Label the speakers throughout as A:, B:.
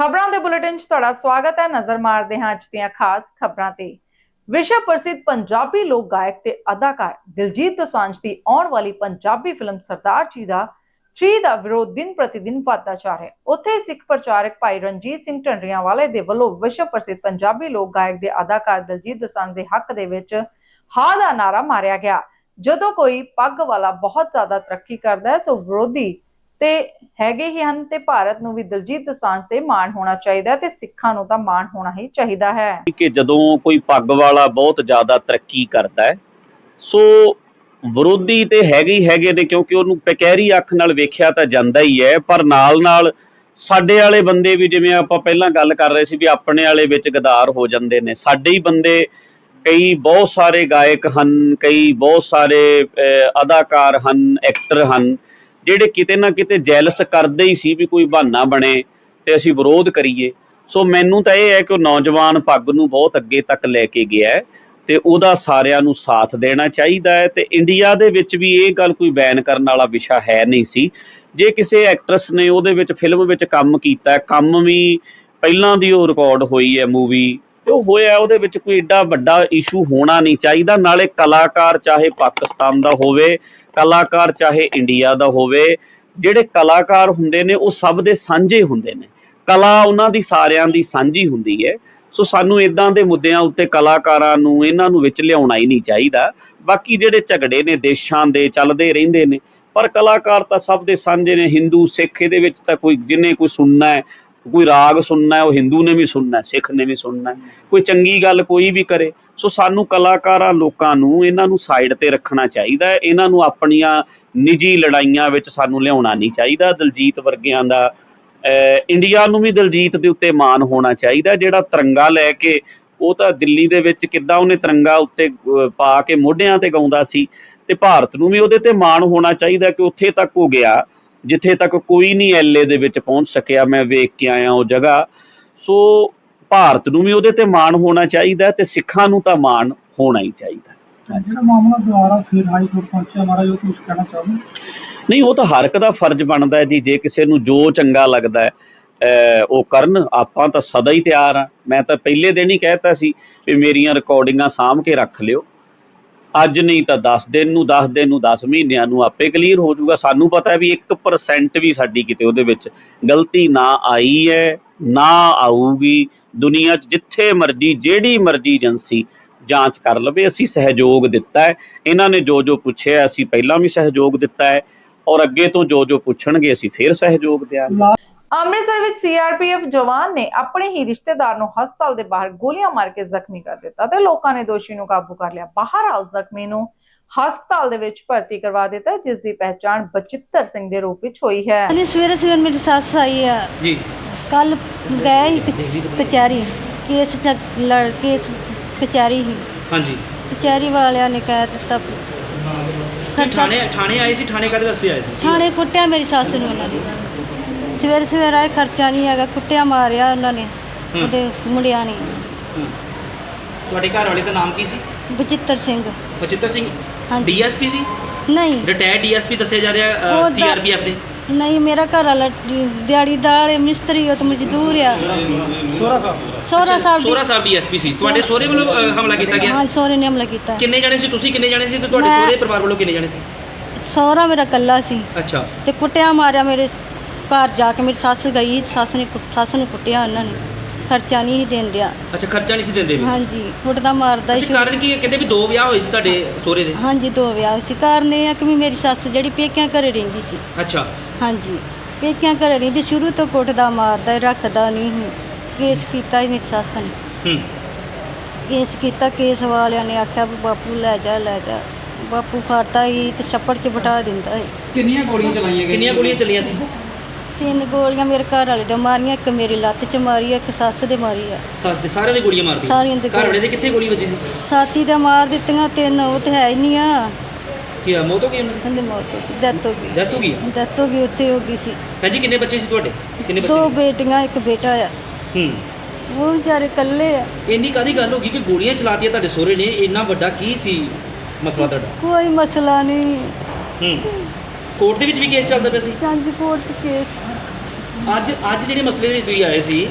A: ਖਬਰਾਂ ਦੇ ਬੁਲੇਟਿਨ 'ਚ ਤੁਹਾਡਾ ਸਵਾਗਤ ਹੈ। ਨਜ਼ਰ ਮਾਰਦੇ ਹਾਂ ਅੱਜ ਦੀਆਂ ਖਾਸ ਖਬਰਾਂ ਤੇ। ਵਿਸ਼ਵ ਪ੍ਰਸਿੱਧ ਪੰਜਾਬੀ ਲੋਕ ਗਾਇਕ ਤੇ ਅਦਾਕਾਰ ਦਿਲਜੀਤ ਦੋਸਾਂਝ ਦੀ ਆਉਣ ਵਾਲੀ ਪੰਜਾਬੀ ਫਿਲਮ ਸਰਦਾਰ ਜੀ ਦਾ 3 ਦਾ ਵਿਰੋਧ ਦਿਨ ਪ੍ਰਤੀ ਵਧਦਾ ਜਾ ਰਿਹਾ ਹੈ। ਉੱਥੇ ਸਿੱਖ ਪ੍ਰਚਾਰਕ ਭਾਈ ਰਣਜੀਤ ਸਿੰਘ ਢੰਡਰੀਆਂ ਵਾਲੇ ਦੇ ਵੱਲੋਂ ਵਿਸ਼ਵ ਪ੍ਰਸਿੱਧ ਪੰਜਾਬੀ ਲੋਕ ਗਾਇਕ ਦੇ ਅਦਾਕਾਰ ਦਿਲਜੀਤ ਦੋਸਾਂਝ ਦੇ ਹੱਕ ਦੇ ਵਿੱਚ ਹਾਂ ਦਾ ਨਾਰਾ ਮਾਰਿਆ ਗਿਆ। ਜਦੋਂ ਕੋਈ ਪੱਗ ਵਾਲਾ ਬਹੁਤ ਜ਼ਿਆਦਾ ਤਰੱਕੀ ਕਰਦਾ ਹੈ, ਸੋ ਵਿਰੋਧੀ ਤੇ ਹੈਗੇ ਹੀ ਹਨ ਤੇ ਭਾਰਤ ਨੂੰ ਵੀ ਦਿਲਜੀਤ ਦੋਸਾਂਝ ਤੇ ਮਾਣ ਹੋਣਾ ਚਾਹੀਦਾ ਤੇ ਸਿੱਖਾਂ ਨੂੰ ਤਾਂ ਮਾਣ ਹੋਣਾ ਹੀ ਚਾਹੀਦਾ ਹੈ।
B: ਕਿ ਜਦੋਂ ਕੋਈ ਪੱਗ ਵਾਲਾ ਬਹੁਤ ਜ਼ਿਆਦਾ ਤਰੱਕੀ ਕਰਦਾ ਹੈ, ਸੋ ਵਿਰੋਧੀ ਤੇ ਹੈਗੇ ਹੀ ਹੈਗੇ ਨੇ ਕਿਉਂਕਿ ਉਹਨੂੰ ਪਕੈਰੀ ਅੱਖ ਨਾਲ ਵੇਖਿਆ ਤਾਂ ਜਾਂਦਾ ਹੀ ਹੈ, ਪਰ ਨਾਲ ਨਾਲ ਸਾਡੇ ਵਾਲੇ ਬੰਦੇ ਵੀ ਜਿਵੇਂ ਆਪਾਂ ਪਹਿਲਾਂ ਗੱਲ ਕਰ ਰਹੇ ਸੀ ਵੀ ਆਪਣੇ ਵਾਲੇ ਵਿੱਚ ਗਦਾਰ ਹੋ ਜਾਂਦੇ ਨੇ। ਸਾਡੇ ਹੀ ਬੰਦੇ ਕਈ ਬਹੁਤ ਸਾਰੇ ਗਾਇਕ ਹਨ, ਕਈ ਬਹੁਤ ਸਾਰੇ ਅਦਾਕਾਰ ਹਨ ਐਕਟਰ ਹਨ। ਜਿਹੜੇ ਕਿਤੇ ਨਾ ਕਿਤੇ ਜੈਲਸ ਕਰਦੇ ਹੀ ਸੀ ਵੀ ਕੋਈ ਬਹਾਨਾ ਬਣੇ ਤੇ ਅਸੀਂ ਵਿਰੋਧ ਕਰੀਏ। ਸੋ ਮੈਨੂੰ ਤਾਂ ਇਹ ਹੈ ਕਿ ਉਹ ਨੌਜਵਾਨ ਪੱਗ ਨੂੰ ਬਹੁਤ ਅੱਗੇ ਤੱਕ ਲੈ ਕੇ ਗਿਆ ਤੇ ਉਹਦਾ ਸਾਰਿਆਂ ਨੂੰ ਸਾਥ ਦੇਣਾ ਚਾਹੀਦਾ ਹੈ ਤੇ ਇੰਡੀਆ ਦੇ ਵਿੱਚ ਵੀ ਇਹ ਗੱਲ ਕੋਈ ਬੈਨ ਕਰਨ ਵਾਲਾ ਵਿਸ਼ਾ ਹੈ ਨਹੀਂ ਸੀ। ਜੇ ਕਿਸੇ ਐਕਟਰਸ ਨੇ ਉਹਦੇ ਵਿੱਚ ਫਿਲਮ ਵਿੱਚ ਕੰਮ ਕੀਤਾ, ਕੰਮ ਵੀ ਪਹਿਲਾਂ ਦੀ ਉਹ ਰਿਕਾਰਡ ਹੋਈ ਹੈ ਮੂਵੀ ਤੇ ਉਹ ਹੋਇਆ ਉਹਦੇ ਵਿੱਚ ਕੋਈ ਏਡਾ ਵੱਡਾ ਇਸ਼ੂ ਹੋਣਾ ਨਹੀਂ ਚਾਹੀਦਾ। ਨਾਲੇ ਕਲਾਕਾਰ ਚਾਹੇ ਪਾਕਿਸਤਾਨ ਦਾ ਹੋਵੇ ਕਲਾਕਾਰ ਚਾਹੇ ਇੰਡੀਆ ਦਾ ਹੋਵੇ, ਜਿਹੜੇ ਕਲਾਕਾਰ ਹੁੰਦੇ ਨੇ, ਉਹ ਸਭ ਦੇ ਸਾਂਝੇ ਹੁੰਦੇ ਨੇ। ਕਲਾ ਉਹਨਾਂ ਦੀ ਸਾਰਿਆਂ ਦੀ ਸਾਂਝੀ ਹੁੰਦੀ ਹੈ। ਸੋ ਸਾਨੂੰ ਇਦਾਂ ਦੇ ਮੁੱਦਿਆਂ ਉੱਤੇ ਕਲਾਕਾਰਾਂ ਨੂੰ, ਇਹਨਾਂ ਨੂੰ ਵਿੱਚ ਲਿਆਉਣਾ ਹੀ ਨਹੀਂ ਚਾਹੀਦਾ। ਬਾਕੀ ਜਿਹੜੇ ਝਗੜੇ ਨੇ, ਦੇਸ਼ਾਂ ਦੇ ਚੱਲਦੇ ਰਹਿੰਦੇ ਨੇ, ਪਰ ਕਲਾਕਾਰ ਤਾਂ ਸਭ ਦੇ ਸਾਂਝੇ ਨੇ। ਹਿੰਦੂ, ਸਿੱਖ ਇਹਦੇ ਵਿੱਚ ਤਾਂ ਕੋਈ, ਜਿਹਨੇ ਕੋਈ ਸੁਣਨਾ ਹੈ, ਕੋਈ ਰਾਗ ਸੁਣਨਾ ਹੈ, ਉਹ ਹਿੰਦੂ ਨੇ ਵੀ ਸੁਣਨਾ ਸਿੱਖ ਨੇ ਵੀ ਸੁਣਨਾ ਕੋਈ ਚੰਗੀ ਗੱਲ ਕੋਈ ਵੀ ਕਰੇ ਸੋ ਸਾਨੂੰ ਕਲਾਕਾਰਾਂ ਲੋਕਾਂ ਨੂੰ ਇਹਨਾਂ ਨੂੰ ਸਾਈਡ ਤੇ ਰੱਖਣਾ ਚਾਹੀਦਾ ਹੈ। ਇਹਨਾਂ ਨੂੰ ਆਪਣੀਆਂ ਨਿੱਜੀ ਲੜਾਈਆਂ ਵਿੱਚ ਸਾਨੂੰ ਲਿਆਉਣਾ ਨਹੀਂ ਚਾਹੀਦਾ। ਦਲਜੀਤ ਵਰਗਿਆਂ ਦਾ ਇੰਡੀਆ ਨੂੰ ਵੀ ਦਲਜੀਤ ਦੇ ਉੱਤੇ ਮਾਣ ਹੋਣਾ ਚਾਹੀਦਾ ਜਿਹੜਾ ਤਿਰੰਗਾ ਲੈ ਕੇ ਉਹ ਤਾਂ ਦਿੱਲੀ ਦੇ ਵਿੱਚ ਕਿੱਦਾਂ ਉਹਨੇ ਤਿਰੰਗਾ ਉੱਤੇ ਪਾ ਕੇ ਮੋਢਿਆਂ ਤੇ ਗਾਉਂਦਾ ਸੀ ਤੇ ਭਾਰਤ ਨੂੰ ਵੀ ਉਹਦੇ ਤੇ ਮਾਣ ਹੋਣਾ ਚਾਹੀਦਾ ਕਿ ਉੱਥੇ ਤੱਕ ਹੋ ਗਿਆ, ਜਿੱਥੇ ਤੱਕ ਕੋਈ ਨਹੀਂ ਐਲਏ ਦੇ ਵਿੱਚ ਪਹੁੰਚ ਸਕਿਆ। ਮੈਂ ਵੇਖ ਕੇ ਆਇਆ ਉਹ ਜਗ੍ਹਾ। ਸੋ ਭਾਰਤ ਨੂੰ ਵੀ ਉਹਦੇ ਤੇ ਮਾਣ ਹੋਣਾ ਚਾਹੀਦਾ ਤੇ ਸਿੱਖਾਂ ਨੂੰ ਤਾਂ ਮਾਣ ਹੋਣਾ ਹੀ ਚਾਹੀਦਾ
C: ਜਿਹੜਾ ਮਾਮਲਾ ਦੁਆਰਾ ਫਿਰ ਹਾਈ ਕੋਰਟ ਪਹੁੰਚਿਆ ਮਾਰਾ ਜੋ ਕੁਝ ਕਹਿਣਾ ਚਾਹੁੰਦੇ
B: ਨਹੀਂ ਉਹ ਤਾਂ ਹਰ ਇੱਕ ਦਾ ਫਰਜ਼ ਬਣਦਾ ਹੈ ਜੀ ਜੇ ਕਿਸੇ ਨੂੰ ਜੋ ਚੰਗਾ ਲੱਗਦਾ ਹੈ ਉਹ ਕਰਨ ਆਪਾਂ ਤਾਂ ਸਦਾ ਹੀ ਤਿਆਰ ਆ ਮੈਂ ਤਾਂ ਪਹਿਲੇ ਦਿਨ ਹੀ ਕਹਿਤਾ ਸੀ ਵੀ ਮੇਰੀਆਂ ਰਿਕਾਰਡਿੰਗਾਂ ਸਾਂਭ ਕੇ ਰੱਖ ਲਿਓ। ਅੱਜ ਨਹੀਂ ਤਾਂ 10 ਦਿਨ ਨੂੰ 10 ਦਿਨ ਨੂੰ 10 ਮਹੀਨਿਆਂ ਨੂੰ ਆਪੇ ਕਲੀਅਰ ਹੋ ਜਾਊਗਾ। ਸਾਨੂੰ ਪਤਾ ਹੈ ਵੀ 1% ਵੀ ਸਾਡੀ ਕਿਤੇ ਉਹਦੇ ਵਿੱਚ ਗਲਤੀ ਨਾ ਆਈ ਹੈ ਨਾ ਆਊਗੀ। ਦੁਨੀਆ 'ਚ ਜਿੱਥੇ ਮਰਜ਼ੀ ਜਿਹੜੀ ਮਰਜ਼ੀ ਏਜੰਸੀ ਜਾਂਚ ਕਰ ਲਵੇ ਅਸੀਂ ਸਹਿਯੋਗ ਦਿੱਤਾ ਹੈ। ਇਹਨਾਂ ਨੇ ਜੋ ਜੋ ਪੁੱਛਿਆ ਅਸੀਂ ਪਹਿਲਾਂ ਵੀ ਸਹਿਯੋਗ ਦਿੱਤਾ ਹੈ ਔਰ ਅੱਗੇ ਤੋਂ ਜੋ ਜੋ ਪੁੱਛਣਗੇ ਅਸੀਂ ਫੇਰ ਸਹਿਯੋਗ ਦਿਆਂਗੇ।
A: ਅੰਮ੍ਰਿਤਸਰ ਵਿੱਚ ਸੀਆਰਪੀਐਫ ਜਵਾਨ ਨੇ ਆਪਣੇ ਹੀ ਰਿਸ਼ਤੇਦਾਰ ਨੂੰ ਹਸਪਤਾਲ ਦੇ ਬਾਹਰ ਗੋਲੀਆਂ ਮਾਰ ਕੇ ਜ਼ਖਮੀ ਕਰ ਦਿੱਤਾ ਤੇ ਲੋਕਾਂ ਨੇ ਦੋਸ਼ੀ ਨੂੰ ਕਾਬੂ ਕਰ ਲਿਆ। ਬਾਹਰ ਹਾਲ ਜ਼ਖਮੀ ਨੂੰ ਹਸਪਤਾਲ ਦੇ ਵਿੱਚ ਭਰਤੀ ਕਰਵਾ ਦਿੱਤਾ ਜਿਸ ਦੀ ਪਹਿਚਾਣ ਬਚਿੱਤਰ ਸਿੰਘ ਦੇ ਰੂਪ ਵਿੱਚ ਹੋਈ ਹੈ।
D: ਸਵੇਰੇ ਸਵੇਰੇ ਮੇਰੀ ਸੱਸ ਆਈ ਆ।
E: ਜੀ।
D: ਕੱਲ ਗਏ ਕਚ- ਕਚਹਿਰੀ ਕੇਸ ਚ ਲੜ ਕੇਸ ਕਚਹਿਰੀ ਸੀ।
E: ਹਾਂਜੀ।
D: ਕਚਹਿਰੀ ਵਾਲਿਆਂ ਨੇ ਕਹਿ ਦਿੱਤਾ। ਖਰਚਾ
E: ਥਾਣੇ ਥਾਣੇ ਆਏ ਸੀ ਥਾਣੇ ਕਾਦੇ ਵਾਸਤੇ ਆਏ ਸੀ?
D: ਥਾਣੇ ਕੁੱਟਿਆ ਮੇਰੀ ਸੱਸ ਨੂੰ ਉਹਨਾਂ ਨੇ। ਸਵੇਰੇ ਸਵੇਰੇ ਆਏ ਖਰਚਾ ਨਹੀਂ ਹੈਗਾ ਕੁੱਟਿਆ ਮਾਰਿਆ ਉਹਨਾਂ ਨੇ।
E: ਹੂੰ।
D: ਉਹਦੇ ਮੁੰਡਿਆਂ ਨੇ।
E: ਹੂੰ। ਤੁਹਾਡੇ ਘਰ ਵਾਲੇ ਦਾ ਨਾਮ ਕੀ ਸੀ?
D: ਬਚਿੱਤਰ ਸਿੰਘ।
E: ਬਚਿੱਤਰ ਸਿੰਘ?
D: ਹਾਂਜੀ।
E: ਡੀਐਸਪੀ ਸੀ?
D: ਨਹੀਂ।
E: ਰਿਟਾਇਰਡ ਡੀਐਸਪੀ ਦੱਸਿਆ ਜਾ ਰਿਹਾ ਸੀਆਰਪੀਐਫ ਦੇ।
D: ਨਹੀਂ ਮੇਰਾ ਘਰ ਵਾਲਾ ਦਿਹਾੜੀਦਾਰ ਹੈ, ਮਿਸਤਰੀ ਉਹ ਤੇ ਮਜ਼ਦੂਰ ਆ। ਸੋਹਰਾ ਸਾਹਿਬ।
E: ਸੋਹਰਾ
D: ਦੀ
E: ਸਾਹਿਬ ਡੀਐਸਪੀ ਸੀ। ਤੁਹਾਡੇ ਸਹੁਰੇ ਵੱਲੋਂ ਅ, ਹਮਲਾ ਕੀਤਾ ਗਿਆ?
D: ਹਾਂ ਸੋਹਰੇ ਨੇ ਹਮਲਾ ਕੀਤਾ।
E: ਕਿੰਨੇ ਜਾਣੇ ਸੀ? ਤੁਸੀਂ ਕਿੰਨੇ ਜਾਣੇ ਸੀ ਤੇ ਤੁਹਾਡੇ
D: ਮੈਂ-
E: ਸਹੁਰੇ ਪਰਿਵਾਰ ਵੱਲੋਂ ਕਿੰਨੇ ਜਾਣੇ ਸੀ?
D: ਸੋਹਰਾ ਮੇਰਾ ਕੱਲਾ ਸੀ।
E: ਅੱਛਾ।
D: ਤੇ ਕੁੱਟਿਆ ਮਾਰਿਆ ਮੇਰੇ ਘਰ ਜਾ ਕੇ। ਮੇਰੀ ਸੱਸ ਗਈ ਸੱਸ ਨੇ ਕੁੱਟ- ਸੱਸ ਨੂੰ ਕੁੱਟਿਆ ਉਹਨਾਂ ਨੇ। ਖਰਚਾ ਨਹੀਂ ਸੀ ਦੇਣ ਦਿਆ।
E: ਅੱਛਾ ਖਰਚਾ ਨਹੀਂ ਸੀ ਦਿੰਦੇ ਵੀ?
D: ਹਾਂਜੀ ਕੁੱਟਦਾ ਮਾਰਦਾ
E: ਅੱਛਾ
D: ਸੀ।
E: ਕਾਰਨ ਕੀ ਹੈ? ਕਹਿੰਦੇ ਵੀ ਦੋ ਵਿਆਹ ਹੋਏ ਸੀ ਤੁਹਾਡੇ ਸਹੁਰੇ ਦੇ।
D: ਹਾਂਜੀ ਦੋ ਵਿਆਹ ਸੀ। ਕਾਰਨ ਇਹ ਆ ਕਿ ਵੀ ਮੇਰੀ ਸੱਸ ਜਿਹੜੀ ਪੇਕਿਆਂ ਘਰੇ ਰਹਿੰਦੀ ਸੀ।
E: ਅੱਛਾ।
D: ਹਾਂਜੀ। ਪੇਕਿਆਂ ਘਰੇ ਰਹਿੰਦੀ ਸ਼ੁਰੂ ਤੋਂ ਕੁੱਟਦਾ ਮਾਰਦਾ ਰੱਖਦਾ ਨਹੀਂ ਸੀ ਕੇਸ ਕੀਤਾ ਹੀ ਮੇਰੀ ਸੱਸ ਨੇ।
E: ਹੂੰ।
D: ਕੇਸ ਕੀਤਾ ਕੇਸ ਵਾਲਿਆਂ ਨੇ ਆਖਿਆ ਵੀ ਬਾਪੂ ਲੈ ਜਾ ਲੈ ਜਾ। ਬਾਪੂ ਫੜਦਾ ਹੀ ਤੇ ਛੱਪੜ 'ਚ ਬਿਠਾ ਦਿੰਦਾ ਹੈ।
C: ਕਿੰਨੀਆਂ ਗੋਲੀਆਂ ਚਲਾਈਆਂ ਗਈਆਂ?
E: ਕਿੰਨੀਆਂ ਗੋਲੀਆਂ ਚੱਲੀਆਂ ਸੀ?
D: ਤਿੰਨ ਗੋਲੀਆਂ ਮੇਰੇ ਘਰ ਵਾਲੇ ਦੇ ਮਾਰੀਆਂ ਇੱਕ ਮੇਰੀ ਲੱਤ 'ਚ ਮਾਰੀ ਆ, ਇੱਕ ਸੱਸ ਦੇ ਮਾਰੀ ਆ।
E: ਸੱਸ ਦੇ ਸਾਰਿਆਂ ਦੇ ਗੋਲੀਆਂ ਮਾਰਦੀ
D: ਸਾਰਿਆਂ ਦੇ
E: ਘਰ ਵਾਲੇ ਦੇ ਕਿੱਥੇ ਗੋਲੀ ਵੱਜੀ ਸੀ?
D: ਸਾਥੀ ਤਾਂ ਮਾਰ ਦਿੱਤੀਆਂ ਤਿੰਨ ਉਹ ਤੇ ਹੈ ਹੀ ਨਹੀਂ ਆ।
E: ਕੀ ਆ ਮੌਤ ਹੋ ਗਈ ਉਹਨਾਂ? ਦੀ
D: ਕਹਿੰਦੇ ਮੌਤ ਹੋ ਗਈ। ਡੈਥ ਹੋ ਗਈ।
E: ਡੈਥ ਹੋ ਗਈ?
D: ਡੈਥ ਹੋ ਗਈ ਉੱਥੇ ਹੋ ਗਈ ਸੀ।
E: ਭੈਣ ਜੀ ਕਿੰਨੇ ਬੱਚੇ ਸੀ ਤੁਹਾਡੇ? ਕਿੰਨੇ
D: ਦੋ
E: ਬੱਚੇ
D: ਬੇਟੀਆਂ ਇੱਕ ਬੇਟਾ ਆ।
E: ਹੂੰ।
D: ਉਹ ਵਿਚਾਰੇ ਇਕੱਲੇ ਆ।
E: ਇੰਨੀ ਕਾਦੀ ਗੱਲ ਹੋ ਗਈ ਕਿ ਗੋਲੀਆਂ ਚਲਾਤੀਆਂ ਤੁਹਾਡੇ ਸਹੁਰੇ ਨੇ? ਇੰਨਾ ਵੱਡਾ ਕੀ ਸੀ ਮਸਲਾ ਤੁਹਾਡਾ?
D: ਕੋਈ ਮਸਲਾ ਨਹੀਂ।
E: ਹੂੰ। ਕੋਰਟ ਦੇ ਵਿੱਚ ਵੀ ਕੇਸ ਚੱਲਦਾ ਪਿਆ ਸੀ?
D: ਜੰਜ ਕੋਰਟ 'ਚ ਕੇਸ।
E: ਅੱਜ ਅੱਜ ਜਿਹੜੇ ਮਸਲੇ ਲਈ ਤੁਸੀਂ ਆਏ ਸੀ?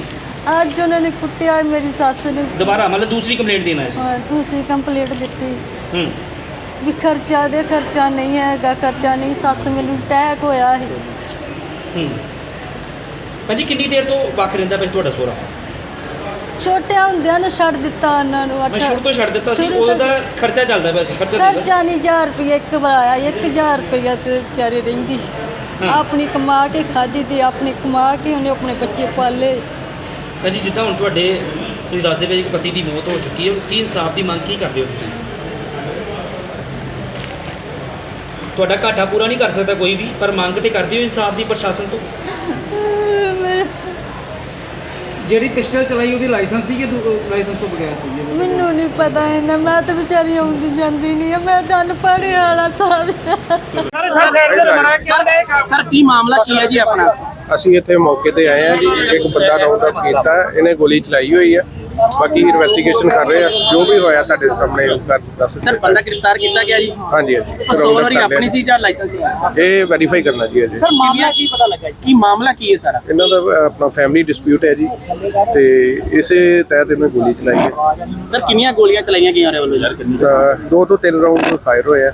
D: ਅੱਜ ਉਹਨਾਂ ਨੇ ਕੁੱਟਿਆ ਮੇਰੀ ਸੱਸ ਨੂੰ।
E: ਦੁਬਾਰਾ ਮਤਲਬ ਦੂਸਰੀ ਕੰਪਲੇਂਟ ਦੇਣ ਆਏ ਸੀ?
D: ਹਾਂ, ਦੂਸਰੀ ਕੰਪਲੀਟ ਦਿੱਤੀ।
E: ਹੂੰ।
D: ਵੀ ਖਰਚਾ ਦੇ ਖਰਚਾ ਨਹੀਂ ਹੈਗਾ ਖਰਚਾ ਨਹੀਂ ਸੱਸ ਮੈਨੂੰ ਅਟੈਕ ਹੋਇਆ ਸੀ।
E: ਹੂੰ। ਭਾਜੀ ਕਿੰਨੀ ਦੇਰ ਤੋਂ ਵੱਖ ਰਹਿੰਦਾ ਪਿਆ ਸੀ ਤੁਹਾਡਾ ਸੋਹਰਾ?
D: ਛੋਟਿਆਂ ਹੁੰਦਿਆਂ ਨੂੰ ਛੱਡ ਦਿੱਤਾ ਉਹਨਾਂ ਨੂੰ
E: ਮੈਂ ਸ਼ੁਰੂ ਤੋਂ ਛੱਡ ਦਿੱਤਾ ਸੀ
D: ਸ਼ੁਰੂ ਤੋਂ-
E: ਉਹਦਾ ਖਰਚਾ ਚੱਲਦਾ ਪਿਆ ਸੀ ਖਰਚਾ ਦਿੰਦਾ
D: ਖਰਚਾ ਨਹੀਂ 1000 ਰੁਪਏ ਇੱਕ ਵਾਰ ਆਇਆ 1000 ਰੁਪਏ ਤੇ ਵਿਚਾਰੀ ਰਹਿੰਦੀ।
E: ਹਾਂ।
D: ਆਪਣੀ ਕਮਾ ਕੇ ਖਾਦੀ ਤੇ ਆਪਣੀ ਕਮਾ ਕੇ ਉਹਨੇ ਆਪਣੇ ਬੱਚੇ ਪਾਲੇ।
E: ਭਾਜੀ ਜਿੱਦਾਂ ਹੁਣ ਤੁਹਾਡੇ ਤੁਸੀਂ ਦੱਸਦੇ ਪਏ ਜੀ ਕਿ ਪਤੀ ਦੀ ਮੌਤ ਹੋ ਚੁੱਕੀ ਹੈ ਕੀ ਇਨਸਾਫ ਦੀ ਮੰਗ ਕੀ ਕਰਦੇ ਹੋ ਤੁਸੀਂ? ਤੁਹਾਡਾ ਘਾਟਾ ਪੂਰਾ ਨਹੀਂ ਕਰ ਸਕਦਾ ਕੋਈ ਵੀ ਪਰ ਮੰਗ ਤੇ ਕਰਦੇ ਹੋ ਇਨਸਾਫ ਦੀ ਪ੍ਰਸ਼ਾਸਨ ਤੋਂ।
F: ਜਿਹੜੀ ਪਿਸਟਲ ਚਲਾਈ ਉਹਦੀ ਲਾਇਸੈਂਸ ਸੀ ਕਿ ਲਾਇਸੈਂਸ ਤੋਂ ਬਗੈਰ ਸੀ ਜੀ
D: ਮੈਨੂੰ ਨਹੀਂ ਪਤਾ ਇਹਨਾਂ ਮੈਂ ਤਾਂ ਵਿਚਾਰੀ ਆਉਂਦੀ ਜਾਂਦੀ ਨਹੀਂ ਆ ਮੈਂ ਤਾਂ ਅਨਪੜ੍ਹ ਵਾਲਾ ਸਾਰਾ।
G: ਸਰ ਕੀ ਮਾਮਲਾ ਕੀ ਹੈ ਜੀ ਆਪਣਾ?
H: ਅਸੀਂ ਇੱਥੇ ਮੌਕੇ ਤੇ ਆਏ ਆ ਜੀ ਇੱਕ ਬੰਦਾ ਰਾਉਂਡ ਅਪ ਕੀਤਾ ਇਹਨੇ ਗੋਲੀ ਚਲਾਈ ਹੋਈ ਹੈ ਬਾਕੀ ਇਨਵੈਸਟੀਗੇਸ਼ਨ ਕਰ ਰਹੇ ਆ। ਜੋ ਵੀ ਹੋਇਆ ਤੁਹਾਡੇ ਸਾਹਮਣੇ ਉਹ ਕਰ ਦੱਸ
G: ਸਰ ਬੰਦਾ ਗ੍ਰਿਫਤਾਰ ਕੀਤਾ ਗਿਆ ਜੀ?
H: ਹਾਂਜੀ ਹਾਂਜੀ।
G: ਪਿਸਤੌਲ ਉਹਦੀ ਆਪਣੀ। ਸੀ ਜਾਂ ਲਾਇਸੈਂਸ ਸੀ?
H: ਇਹ ਵੈਰੀਫਾਈ ਕਰਨਾ ਜੀ ਅਜੇ।
G: ਸਰ ਮਾਮਲਾ ਕੀ ਪਤਾ ਲੱਗਾ ਕੀ ਮਾਮਲਾ ਕੀ ਹੈ ਸਾਰਾ?
H: ਇਹਨਾਂ ਦਾ ਅਹ, ਆਪਣਾ ਫੈਮਿਲੀ ਡਿਸਪਿਊਟ ਹੈ ਜੀ। ਤੇ ਇਸੇ ਤਹਿਤ ਇਹਨੇ ਗੋਲੀ ਚਲਾਈ ਹੈ।
G: ਸਰ ਕਿੰਨੀਆਂ ਗੋਲੀਆਂ ਚਲਾਈਆਂ ਗਈਆਂ ਉਹਦੇ ਵੱਲੋਂ
H: ਅਹ, ਦੋ ਤੋਂ ਤਿੰਨ ਰਾਉਂਡ ਫਾਇਰ ਹੋਏ ਆ।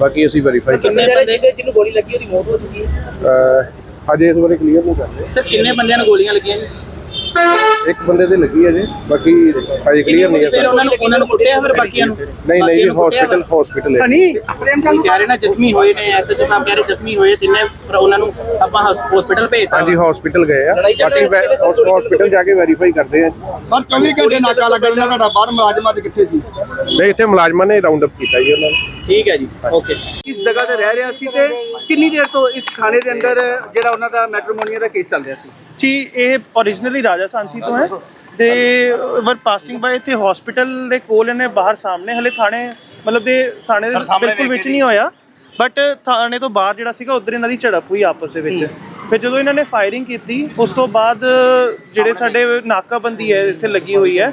H: ਬਾਕੀ ਅਸੀਂ ਵੈਰੀਫਾਈ ਕਰ
G: ਕਿੰਨੇ ਬੰਦੇ ਜਿਹਨੂੰ ਗੋਲੀ ਲੱਗੀ ਉਹਦੀ ਮੌਤ ਹੋ ਚੁੱਕੀ ਹੈ।
H: ਰਹੇ ਅਜੇ ਇਸ ਬਾਰੇ ਕਲੀਅਰ ਨਹੀਂ ਕਰ ਰਹੇ।
G: ਸਰ ਕਿੰਨੇ ਬੰਦਿਆਂ ਨੂੰ ਗੋਲੀਆਂ ਲੱਗੀਆਂ ਜੀ?
H: ਇੱਕ ਬੰਦੇ ਦੇ ਲੱਗੀ ਹੈ ਜੀ ਬਾਕੀ ਅਜੇ ਕਲੀਅਰ ਨਹੀਂ ਹੈ
G: ਫਿਰ
H: ਸਰ।
G: ਉਹਨਾਂ ਨੂੰ ਉਹਨਾਂ ਨੂੰ ਕੁੱਟਿਆ ਫਿਰ ਬਾਕੀਆਂ ਨੂੰ?
H: ਨਹੀਂ ਨਹੀਂ ਜੀ ਹਸਪੀਟਲ ਹਸਪੀਟਲ ਹੈ।
G: ਨਹੀਂ ਕੋਈ ਕਹਿ ਰਹੇ ਨੇ ਜ਼ਖਮੀ ਹੋਏ ਨੇ ਐਸਐਚਓ ਸਾਹਿਬ ਕਹਿ ਰਹੇ ਜ਼ਖਮੀ ਹੋਏ ਤਿੰਨੇ ਪਰ ਉਹਨਾਂ ਨੂੰ ਆਪਾਂ ਹਸਪੀਟਲ ਭੇਜਤਾ।
H: ਹਾਂਜੀ ਹਸਪੀਟਲ ਗਏ ਆ। ਬਾਕੀ ਹਸਪੀਟਲ ਜਾ ਕੇ ਵੈਰੀਫਾਈ ਕਰਦੇ ਆ।
I: ਸਰ 24 ਘੰਟੇ ਨਾਕਾ ਲੱਗਣ ਦਾ ਤੁਹਾਡਾ ਬਾਹਰ ਮੁਲਾਜ਼ਮ ਅੱਜ ਕਿੱਥੇ ਸੀ?
H: ਨਹੀਂ ਇੱਥੇ ਮੁਲਾਜ਼ਮਾਂ ਨੇ ਰਾਉਂਡ ਅਪ ਕੀਤਾ ਜੀ ਉਹਨਾਂ ਨੂੰ।
G: ਠੀਕ ਹੈ ਜੀ ਓਕੇ
I: ਇਸ ਜਗ੍ਹਾ ਤੇ ਰਹਿ ਰਿਹਾ ਸੀ ਤੇ ਕਿੰਨੀ ਦੇਰ ਤੋਂ ਇਸ ਥਾਣੇ ਦੇ ਅੰਦਰ ਜਿਹੜਾ ਉਹਨਾਂ ਦਾ ਮੈਟਰੋਮੋਨੀਆ ਦਾ ਕੇਸ ਚੱਲ ਰਿਹਾ ਸੀ?
J: ਜੀ ਇਹ originally ਰਾਜਾ ਸਾਂਸੀ ਤੋਂ ਹੈ ਦੇ ਵਰ ਪਾਸਿੰਗ ਬਾਏ ਤੇ ਹਸਪੀਟਲ ਦੇ ਕੋਲ ਇਹਨੇ ਬਾਹਰ ਸਾਹਮਣੇ ਹਲੇ ਥਾਣੇ ਮਤਲਬ ਦੇ ਥਾਣੇ ਦੇ ਬਿਲਕੁਲ ਵਿੱਚ ਨਹੀਂ ਹੋਇਆ ਬਟ ਥਾਣੇ ਤੋਂ ਬਾਹਰ ਜਿਹੜਾ ਸੀਗਾ ਉਧਰ ਇਹਨਾਂ ਦੀ ਝੜਪ ਹੋਈ ਆਪਸ ਦੇ ਵਿੱਚ। ਫਿਰ ਜਦੋਂ ਇਹਨਾਂ ਨੇ ਫਾਇਰਿੰਗ ਕੀਤੀ ਉਸ ਤੋਂ ਬਾਅਦ ਜਿਹੜੇ ਸਾਡੇ ਨਾਕਾਬੰਦੀ ਹੈ ਇੱਥੇ ਲੱਗੀ ਹੋਈ ਹੈ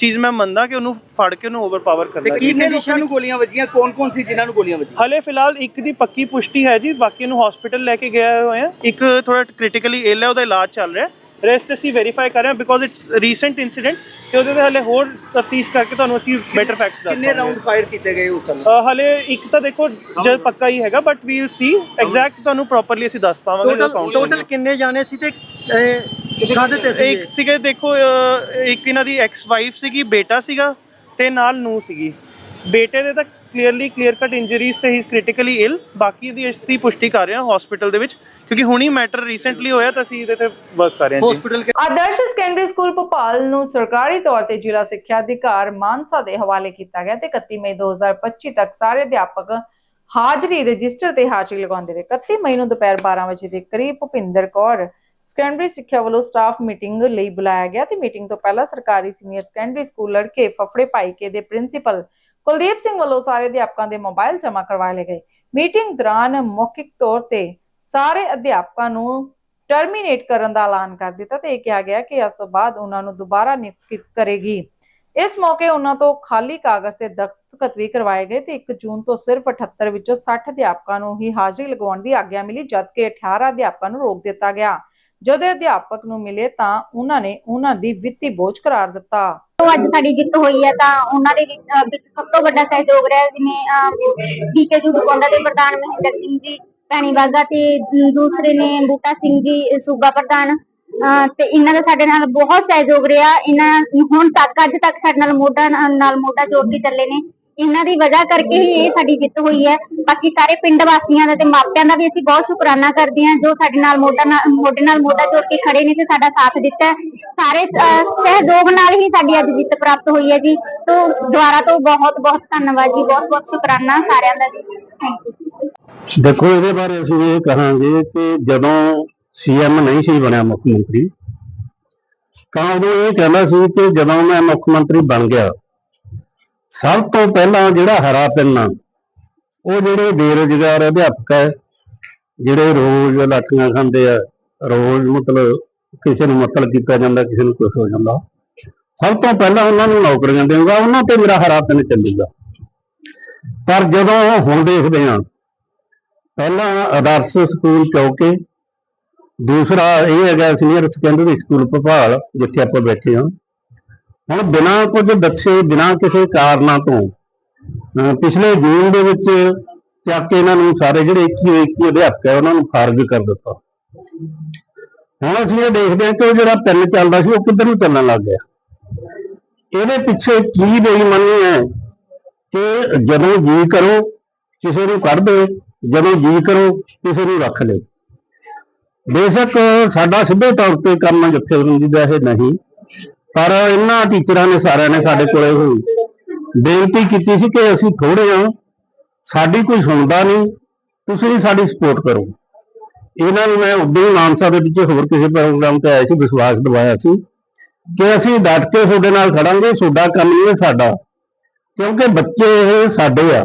J: ਚੀਜ਼ ਮੈਂ ਮੰਨਦਾ ਕਿ ਉਹਨੂੰ ਫੜ ਕੇ ਉਹਨੂੰ ਓਵਰਪਾਵਰ
I: ਤੇ
J: ਕਰਨਾ
I: ਕਿੰਨੇ ਲੋਕਾਂ ਨੂੰ ਗੋਲੀਆਂ ਵੱਜੀਆਂ? ਕੌਣ ਕੌਣ ਸੀ ਜਿਨ੍ਹਾਂ ਨੂੰ ਗੋਲੀਆਂ ਵੱਜੀਆਂ?
J: ਹਲੇ ਫਿਲਹਾਲ ਇੱਕ ਦੀ ਪੱਕੀ ਪੁਸ਼ਟੀ ਹੈ ਜੀ ਬਾਕੀ ਨੂੰ ਹਸਪੀਟਲ ਲੈ ਕੇ ਗਏ ਹੋਏ ਆ ਇੱਕ ਥੋੜਾ ਕ੍ਰਿਟੀਕਲੀ ਇਲ ਹੈ ਉਹਦਾ ਇਲਾਜ ਚੱਲ ਰਿਹਾ। ਰੈਸਟ ਅਸੀਂ ਵੈਰੀਫਾਈ ਕਰ ਰਹੇ ਹਾਂ ਬਿਕੋਜ਼ ਇਟਸ ਰੀਸੈਂਟ ਇਨਸੀਡੈਂਟ ਤੇ ਉਹਦੇ ਤੇ ਹਲੇ ਹੋਰ ਤਫਤੀਸ਼ ਕਰਕੇ ਤੁਹਾਨੂੰ ਅਸੀਂ ਬੈਟਰ ਫੈਕਟਸ ਦੱਸ
I: ਕਿੰਨੇ ਰਾਉਂਡ ਫਾਇਰ ਕੀਤੇ ਗਏ ਉਸ ਸਮੇਂ?
J: ਅ, ਹਲੇ ਇੱਕ ਤਾਂ ਦੇਖੋ ਜੇ ਪੱਕਾ ਹੀ ਹੈਗਾ ਬਟ ਵੀਲ ਸੀ ਐਗਜ਼ੈਕਟ ਤੁਹਾਨੂੰ ਪ੍ਰੋਪਰਲੀ ਅਸੀਂ ਦੱਸ ਪਾਵਾਂਗੇ ਜਦੋਂ count
I: ਟੋਟਲ ਕਿੰਨੇ ਜਾਣੇ ਸੀ ਤੇ ਤੇ।
J: ਇੱਕ ਸੀਗੇ ਦੇਖੋ ਇੱਕ ਇਹਨਾਂ ਦੀ ਐਕਸ ਵਾਈਫ ਸੀਗੀ ਬੇਟਾ ਸੀਗਾ ਤੇ ਨਾਲ ਨੂੰ ਸੀਗੀ। ਬੇਟੇ ਦੇ ਤਾਂ ਕਲੀਅਰਲੀ ਕਲੀਅਰ ਕਟ ਇੰਜਰੀਜ਼ ਤੇ ਹੀ ਇਜ਼ ਕ੍ਰਿਟੀਕਲੀ ਇਲ ਬਾਕੀ ਦੀ ਇਸ ਦੀ ਪੁਸ਼ਟੀ ਕਰ ਰਹੇ ਹਾਂ ਹਸਪੀਟਲ ਦੇ ਵਿੱਚ ਕਿਉਂਕਿ ਹੁਣੀ ਮੈਟਰ ਰੀਸੈਂਟਲੀ ਹੋਇਆ ਤਾਂ ਅਸੀਂ ਇਹਦੇ ਤੇ ਵਰਕ ਕਰ ਰਹੇ ਹਾਂ ਜੀ।
I: Hospital
A: Adarsh secondary school Bhopal ਨੂੰ ਸਰਕਾਰੀ ਤੌਰ ਤੇ ਜ਼ਿਲ੍ਹਾ ਸਿੱਖਿਆ ਅਧਿਕਾਰ ਮਾਨਸਾ ਦੇ ਹਵਾਲੇ ਕੀਤਾ ਗਿਆ ਤੇ 31 ਮਈ 2025 ਤੱਕ ਸਾਰੇ ਅਧਿਆਪਕ ਹਾਜ਼ਰੀ ਰਜਿਸਟਰ ਤੇ ਹਾਜ਼ਰੀ ਲਗਾਉਂਦੇ ਰਹੇ। 31 ਮਈ ਨੂੰ ਦੁਪਹਿਰ 12 ਵਜੇ ਦੇ ਕਰੀਬ ਭੁਪਿੰਦਰ ਕੌਰ ਸੈਕੰਡਰੀ ਸਿੱਖਿਆ ਵੱਲੋਂ ਸਟਾਫ ਮੀਟਿੰਗ ਲਈ ਬੁਲਾਇਆ ਗਿਆ ਤੇ ਮੀਟਿੰਗ ਤੋਂ ਪਹਿਲਾਂ ਸਰਕਾਰੀ ਸੀਨੀਅਰ ਸੈਕੰਡਰੀ ਸਕੂਲ ਲੜਕੇ ਫਫੜੇ ਭਾਈਕੇ ਦੇ ਪ੍ਰਿੰਸੀਪਲ ਕੁਲਦੀਪ ਸਿੰਘ ਵੱਲੋਂ ਸਾਰੇ ਅਧਿਆਪਕਾਂ ਦੇ ਮੋਬਾਈਲ ਜਮ੍ਹਾਂ ਕਰਵਾਏ ਲਏ ਗਏ। ਮੀਟਿੰਗ ਦੌਰਾਨ ਮੌਖਿਕ ਤੌਰ ਤੇ ਸਾਰੇ ਅਧਿਆਪਕਾਂ ਨੂੰ ਟਰਮੀਨੇਟ ਕਰਨ ਦਾ ਐਲਾਨ ਕਰ ਦਿੱਤਾ ਤੇ ਇਹ ਕਿਹਾ ਗਿਆ ਕਿ ਇਸ ਤੋਂ ਬਾਅਦ ਉਹਨਾਂ ਨੂੰ ਦੁਬਾਰਾ ਨਿਯੁਕਤ ਕਰੇਗੀ। ਇਸ ਮੌਕੇ ਉਹਨਾਂ ਤੋਂ ਖਾਲੀ ਕਾਗਜ਼ ਤੇ ਦਸਤਖਤ ਵੀ ਕਰਵਾਏ ਗਏ ਤੇ 1 ਜੂਨ ਤੋਂ ਸਿਰਫ 78 ਵਿੱਚੋਂ 60 ਅਧਿਆਪਕਾਂ ਨੂੰ ਹੀ ਹਾਜ਼ਰੀ ਲਗਾਉਣ ਦੀ ਆਗਿਆ ਮਿਲੀ, ਜਦਕਿ 18 ਅਧਿਆਪਕਾਂ ਨੂੰ ਰੋਕ ਦਿੱਤਾ ਗਿਆ। ਜਦੋਂ ਅਧਿਆਪਕ ਨੂੰ ਮਿਲੇ ਤਾਂ ਉਹਨਾਂ ਨੇ ਉਹਨਾਂ ਦੀ ਵਿੱਤੀ ਬੋਝ ਕਰਾਰ ਦਿੱਤਾ।
K: ਅੱਜ ਸਾਡੀ ਜਿੱਤ ਹੋਈ ਹੈ ਤਾਂ ਉਹਨਾਂ ਦੇ ਵਿੱਚ ਸਭ ਤੋਂ ਵੱਡਾ ਸਹਿਯੋਗ ਰਿਹਾ ਜਿਵੇਂ ਡੀਕੇ ਜੂ ਦੇ ਪ੍ਰਧਾਨ ਮਹਿੰਦਰ ਸਿੰਘ ਜੀ, ਭੈਣੀ ਬਾਗਾ ਤੇ ਦੂਸਰੇ ਨੇ ਬੂਟਾ ਸਿੰਘ ਜੀ, ਸੂਬਾ ਪ੍ਰਧਾਨ। ਤੇ ਇਹਨਾਂ ਦਾ ਸਾਡੇ ਨਾਲ ਬਹੁਤ ਸਹਿਯੋਗ ਰਿਹਾ। ਇਹਨਾਂ ਹੁਣ ਤੱਕ, ਅੱਜ ਤੱਕ ਸਾਡੇ ਨਾਲ ਮੋਢਾ ਨਾਲ ਨਾਲ ਮੋਢਾ ਜੋੜ ਕੇ ਚੱਲੇ ਨੇ। ਇਹਨਾਂ ਦੀ ਵਜ੍ਹਾ ਕਰਕੇ ਹੀ ਇਹ ਸਾਡੀ ਜਿੱਤ ਹੋਈ ਹੈ। ਬਾਕੀ ਸਾਰੇ ਪਿੰਡ ਵਾਸੀਆਂ ਦਾ ਤੇ ਮਾਪਿਆਂ ਦਾ ਵੀ ਅਸੀਂ ਬਹੁਤ ਸ਼ੁਕਰਾਨਾ ਕਰਦੇ ਹਾਂ, ਜੋ ਸਾਡੇ ਨਾਲ ਮੋਢਾ ਨਾਲ, ਮੋਢੇ ਨਾਲ ਮੋਢਾ ਜੋੜ ਕੇ ਖੜੇ ਨੇ ਤੇ ਸਾਡਾ ਸਾਥ ਦਿੱਤਾ ਸਾਰੇ ਸਹਿਯੋਗ ਨਾਲ ਹੀ ਸਾਡੀ ਅੱਜ ਜਿੱਤ ਪ੍ਰਾਪਤ ਹੋਈ ਹੈ ਜੀ। ਤੋਂ ਦੁਆਰਾ ਤੋਂ ਬਹੁਤ ਬਹੁਤ ਧੰਨਵਾਦ ਜੀ। ਬਹੁਤ ਬਹੁਤ ਸ਼ੁਕਰਾਨਾ ਸਾਰਿਆਂ ਦਾ ਜੀ। ਥੈਂਕ ਯੂ
H: ਦੇਖੋ, ਇਹਦੇ ਬਾਰੇ ਅਸੀਂ ਇਹ ਕਹਾਂਗੇ ਕਿ ਜਦੋਂ ਸੀਐਮ ਨਹੀਂ ਸੀ ਬਣਿਆ ਮੁੱਖ ਮੰਤਰੀ, ਤਾਂ ਉਹ ਇਹ ਕਹਿੰਦਾ ਸੀ ਕਿ ਜਦੋਂ ਮੈਂ ਮੁੱਖ ਮੰਤਰੀ ਬਣ ਗਿਆ ਸਭ ਤੋਂ ਪਹਿਲਾਂ ਜਿਹੜਾ ਹਰਾ ਪੈਨ ਆ ਉਹ ਜਿਹੜੇ ਬੇਰੁਜ਼ਗਾਰ ਅਧਿਆਪਕ ਹੈ, ਜਿਹੜੇ ਰੋਜ਼ ਲਾਟੀਆਂ ਖਾਂਦੇ ਆ, ਰੋਜ਼ ਮਤਲਬ ਕਿਸੇ ਨੂੰ ਮਤਲਬ ਕੀਤਾ ਜਾਂਦਾ, ਕਿਸੇ ਨੂੰ ਕੁਝ ਹੋ ਜਾਂਦਾ, ਸਭ ਤੋਂ ਪਹਿਲਾਂ ਉਹਨਾਂ ਨੂੰ ਨੌਕਰੀਆਂ ਦੇਊਗਾ, ਉਹਨਾਂ ਤੇ ਮੇਰਾ ਹਰਾ ਪਿੰਨ ਚੱਲੂਗਾ। ਪਰ ਜਦੋਂ ਹੁਣ ਦੇਖਦੇ ਹਾਂ, ਪਹਿਲਾਂ ਆਦਰਸ਼ ਸਕੂਲ ਚੌਕੇ, ਦੂਸਰਾ ਇਹ ਹੈਗਾ ਸੀਨੀਅਰ ਸੈਕੰਡਰੀ ਸਕੂਲ ਭੋਪਾਲ, ਜਿੱਥੇ ਆਪਾਂ ਬੈਠੇ ਹਾਂ ਹੁਣ ਬਿਨਾਂ ਕੁਝ ਦੱਸੇ, ਬਿਨਾਂ ਕਿਸੇ ਕਾਰਨਾਂ ਤੋਂ ਪਿਛਲੇ ਜੂਨ ਦੇ ਵਿੱਚ ਚੱਕ ਕੇ ਇਹਨਾਂ ਨੂੰ ਸਾਰੇ ਜਿਹੜੇ 21 21 ਅਧਿਆਪਕ ਹੈ, ਉਹਨਾਂ ਨੂੰ ਫਾਰਗ ਕਰ ਦਿੱਤਾ। ਹੁਣ ਅਸੀਂ ਇਹ ਦੇਖਦੇ ਹਾਂ ਕਿ ਉਹ ਜਿਹੜਾ ਪੈਨ ਚੱਲਦਾ ਸੀ, ਉਹ ਕਿੱਧਰ ਨੂੰ ਚੱਲਣ ਲੱਗ ਗਿਆ। ਇਹਦੇ ਪਿੱਛੇ ਕੀ ਬੇਈਮਾਨੀ ਹੈ ਕਿ ਜਦੋਂ ਜੀ ਕਰੋ, ਕਿਸੇ ਨੂੰ ਕੱਢ ਦੇ, ਜਦੋਂ ਜੀ ਕਰੋ, ਕਿਸੇ ਨੂੰ ਰੱਖ ਲੈ। ਬੇਸ਼ੱਕ ਸਾਡਾ ਸਿੱਧੇ ਤੌਰ ਤੇ ਕੰਮ ਜਥੇਬੰਦੀ ਦਾ ਇਹ ਨਹੀਂ। ਪਰ ਇਹਨਾਂ ਟੀਚਰਾਂ ਨੇ ਸਾਰਿਆਂ ਨੇ ਸਾਡੇ ਕੋਲੇ ਹੋਈ ਬੇਨਤੀ ਕੀਤੀ ਸੀ ਕਿ ਅਸੀਂ ਥੋੜੇ ਹਾਂ, ਸਾਡੀ ਕੋਈ ਸੁਣਦਾ ਨਹੀਂ, ਤੁਸੀਂ ਸਾਡੀ ਸਪੋਰਟ ਕਰੋ। ਇਹਨਾਂ ਨੂੰ ਮੈਂ ਉਦੋਂ ਹੀ ਮਾਨਸਾ ਦੇ ਵਿੱਚ ਹੋਰ ਕਿਸੇ ਪ੍ਰੋਗਰਾਮ ਤੇ ਆਇਆ ਸੀ, ਵਿਸ਼ਵਾਸ ਦਿਵਾਇਆ ਸੀ ਕਿ ਅਸੀਂ ਡਟ ਕੇ ਤੁਹਾਡੇ ਨਾਲ ਖੜਾਂਗੇ, ਤੁਹਾਡਾ ਕੰਮ ਨਹੀਂ ਹੈ ਸਾਡਾ, ਕਿਉਂਕਿ ਬੱਚੇ ਇਹ ਸਾਡੇ ਆ,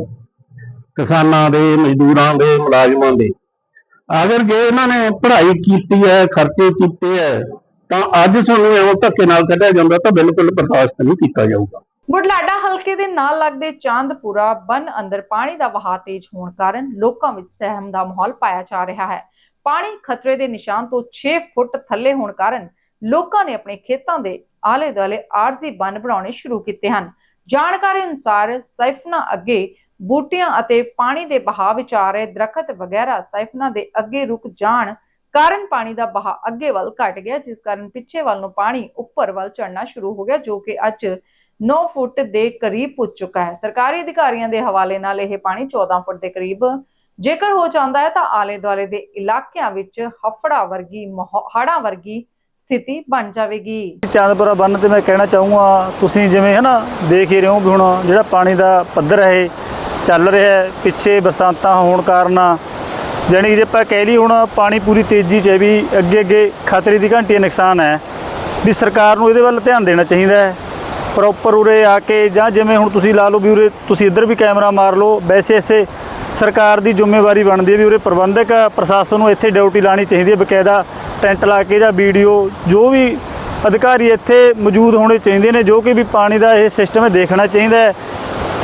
H: ਕਿਸਾਨਾਂ ਦੇ, ਮਜ਼ਦੂਰਾਂ ਦੇ, ਮੁਲਾਜ਼ਮਾਂ ਦੇ। ਅਗਰ ਜੇ ਇਹਨਾਂ ਨੇ ਪੜ੍ਹਾਈ ਕੀਤੀ ਹੈ, ਖਰਚੇ ਕੀਤੇ ਹੈ ਤਾਂ ਅੱਜ ਤੁਹਾਨੂੰ ਐਵੇਂ ਧੱਕੇ ਨਾਲ ਕੱਢਿਆ ਜਾਂਦਾ ਤਾਂ ਬਿਲਕੁਲ ਬਰਦਾਸ਼ਤ ਨਹੀਂ ਕੀਤਾ ਜਾਊਗਾ।
A: ਬੁਢਲਾਡਾ ਹਲਕੇ ਦੇ ਨਾਲ ਲੱਗਦੇ ਚਾਂਦਪੁਰਾ ਬਨ ਅੰਦਰ ਪਾਣੀ ਦਾ ਵਹਾਅ ਤੇਜ਼ ਹੋਣ ਕਾਰਨ ਲੋਕਾਂ ਵਿੱਚ ਸਹਿਮ ਦਾ ਮਾਹੌਲ ਪਾਇਆ ਜਾ ਰਿਹਾ ਹੈ। ਪਾਣੀ ਖਤਰੇ ਦੇ ਨਿਸ਼ਾਨ ਤੋਂ 6 ਫੁੱਟ ਥੱਲੇ ਹੋਣ ਕਾਰਨ ਲੋਕਾਂ ਨੇ ਆਪਣੇ ਖੇਤਾਂ ਦੇ ਆਲੇ ਦੁਆਲੇ ਆਰਜ਼ੀ ਬੰਨ ਬਣਾਉਣੇ ਸ਼ੁਰੂ ਕੀਤੇ ਹਨ। ਜਾਣਕਾਰੀ ਅਨੁਸਾਰ ਸਾਈਫਨਾ ਅੱਗੇ ਬੂਟਿਆਂ ਅਤੇ ਪਾਣੀ ਦੇ ਬਹਾਅ ਵਿੱਚ ਆ ਰਹੇ ਦਰਖਤ ਵਗੈਰਾ ਸਾਈਫਨਾ ਦੇ ਅੱਗੇ ਰੁਕ ਜਾਣ ਕਾਰਨ ਪਾਣੀ ਦਾ ਬਹਾ ਅੱਗੇ ਵੱਲ ਘਟ ਗਿਆ, ਜਿਸ ਕਾਰਨ ਪਿੱਛੇ ਵੱਲ ਨੂੰ ਪਾਣੀ ਉੱਪਰ ਵੱਲ ਚੜਨਾ ਸ਼ੁਰੂ ਹੋ ਗਿਆ, ਜੋ ਕਿ ਅੱਜ 9 ਫੁੱਟ ਦੇ ਕਰੀਬ ਪੁੱਜ ਚੁੱਕਾ ਹੈ। ਸਰਕਾਰੀ ਅਧਿਕਾਰੀਆਂ ਦੇ ਹਵਾਲੇ ਨਾਲ ਇਹ ਪਾਣੀ 14 ਫੁੱਟ ਦੇ ਕਰੀਬ ਜੇਕਰ ਹੋ ਜਾਂਦਾ ਹੈ, ਤਾਂ ਆਲੇ ਦੁਆਲੇ ਦੇ ਇਲਾਕਿਆਂ ਵਿੱਚ ਹਫੜਾ ਵਰਗੀ ਹੜਾਂ ਵਰਗੀ ਸਥਿਤੀ ਬਣ ਜਾਵੇਗੀ।
L: ਚਾਂਦਪੁਰਾ ਬੰਨ ਤੇ ਮੈਂ ਕਹਿਣਾ ਚਾਹੂੰਗਾ, ਤੁਸੀਂ ਜਿਵੇਂ ਹਨਾ ਦੇਖ ਹੀ ਰਹੇ ਹੋ ਵੀ ਹੁਣ ਜਿਹੜਾ ਪਾਣੀ ਦਾ ਪੱਧਰ ਹੈ ਚੱਲ ਰਿਹਾ ਹੈ, ਪਿੱਛੇ ਬਰਸਾਤਾਂ ਹੋਣ ਕਾਰਨ ਜਾਣੀ ਕਿ ਜੇ ਆਪਾਂ ਕਹਿ ਲਈ ਹੁਣ ਪਾਣੀ ਪੂਰੀ ਤੇਜ਼ੀ 'ਚ ਹੈ ਵੀ ਅੱਗੇ ਅੱਗੇ ਖਤਰੇ ਦੀ ਘੰਟੀ ਨੁਕਸਾਨ ਹੈ, ਵੀ ਸਰਕਾਰ ਨੂੰ ਇਹਦੇ ਵੱਲ ਧਿਆਨ ਦੇਣਾ ਚਾਹੀਦਾ ਹੈ। ਪ੍ਰੋਪਰ ਉਰੇ ਆ ਕੇ ਜਾਂ ਜਿਵੇਂ ਹੁਣ ਤੁਸੀਂ ਲਾ ਲਓ ਵੀ ਉਰੇ ਤੁਸੀਂ ਇੱਧਰ ਵੀ ਕੈਮਰਾ ਮਾਰ ਲਓ, ਵੈਸੇ ਇਸੇ ਸਰਕਾਰ ਦੀ ਜ਼ਿੰਮੇਵਾਰੀ ਬਣਦੀ ਹੈ ਵੀ ਉਰੇ ਪ੍ਰਬੰਧਕ ਪ੍ਰਸ਼ਾਸਨ ਨੂੰ ਇੱਥੇ ਡਿਊਟੀ ਲਾਣੀ ਚਾਹੀਦੀ ਹੈ, ਬਕਾਇਦਾ ਟੈਂਟ ਲਾ ਕੇ ਜਾਂ ਵੀਡੀਓ ਜੋ ਵੀ ਅਧਿਕਾਰੀ ਇੱਥੇ ਮੌਜੂਦ ਹੋਣੇ ਚਾਹੀਦੇ ਨੇ, ਜੋ ਕਿ ਵੀ ਪਾਣੀ ਦਾ ਇਹ ਸਿਸਟਮ ਹੈ, ਦੇਖਣਾ ਚਾਹੀਦਾ ਹੈ।